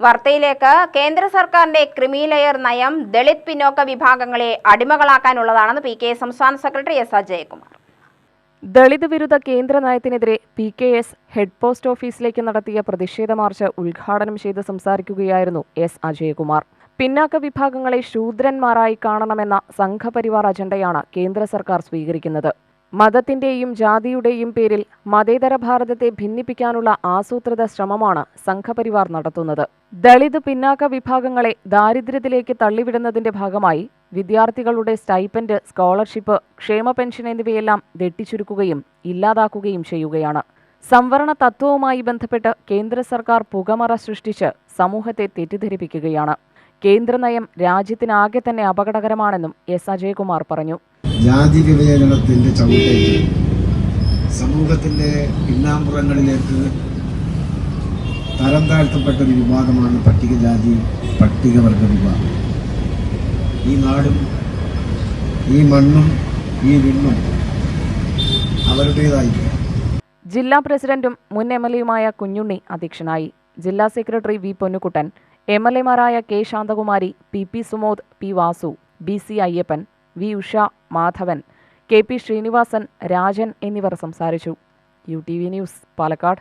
വാർത്തയിലേക്ക് കേന്ദ്ര സർക്കാരിന്റെ ക്രിമി ലെയർ നയം ദളിത് പിന്നോക്ക വിഭാഗങ്ങളെ അടിമകളാക്കാനുള്ളതാണെന്ന് പി കെ സംസ്ഥാന സെക്രട്ടറി എസ് അജയകുമാർ ദളിത് വിരുദ്ധ കേന്ദ്ര നയത്തിനെതിരെ P K S head post ഓഫീസിലേക്ക് നടത്തിയ പ്രതിഷേധ മാർച്ച് ഉദ്ഘാടനം ചെയ്ത് സംസാരിക്കുകയായിരുന്നു എസ് അജയകുമാർ പിന്നാക്ക വിഭാഗങ്ങളെ ശൂദ്രന്മാരായി കാണണമെന്ന സംഘപരിവാർ അജണ്ടയാണ് കേന്ദ്ര സർക്കാർ സ്വീകരിക്കുന്നത്. മതത്തിന്റെയും ജാതിയുടെയും പേരിൽ മതേതര ഭാരതത്തെ ഭിന്നിപ്പിക്കാനുള്ള ആസൂത്രിത ശ്രമമാണ് സംഘപരിവാർ നടത്തുന്നത്. ദളിത് പിന്നാക്ക വിഭാഗങ്ങളെ ദാരിദ്ര്യത്തിലേക്ക് തള്ളിവിടുന്നതിന്റെ ഭാഗമായി വിദ്യാർത്ഥികളുടെ സ്റ്റൈപ്പൻഡ് സ്കോളർഷിപ്പ് ക്ഷേമ പെൻഷൻ എന്നിവയെല്ലാം വെട്ടിച്ചുരുക്കുകയും ഇല്ലാതാക്കുകയും ചെയ്യുകയാണ്. സംവരണ തത്വവുമായി ബന്ധപ്പെട്ട് കേന്ദ്ര സർക്കാർ പുകമറ സൃഷ്ടിച്ച് സമൂഹത്തെ തെറ്റിദ്ധരിപ്പിക്കുകയാണ്. കേന്ദ്രനയം രാജ്യത്തിനാകെ തന്നെ അപകടകരമാണെന്നും എസ് അജയകുമാർ പറഞ്ഞു. ജാതി വിവേചനത്തിന്റെ ചവിട്ടേറ്റ് സമൂഹത്തിന്റെ പിന്നാമ്പുറങ്ങളിലേക്ക് തരം താഴ്ത്തപ്പെട്ട ഒരു വിഭാഗമാണ് പട്ടികജാതി പട്ടികവർഗ വിഭാഗം. ഈ നാടും ഈ മണ്ണും ഈ വിണ്ണും അവരുടേതായി. ജില്ലാ പ്രസിഡന്റും മുൻ എം എൽ എയുമായ കുഞ്ഞുണ്ണി അധ്യക്ഷനായി. ജില്ലാ secretary V Ponnukuttan M L എമാരായ K Shanthakumari P P Sumod P Vasu B C Ayyappan V Usha Madhavan K P Srinivasan Rajan എന്നിവർ സംസാരിച്ചു. U T V news Palakkad.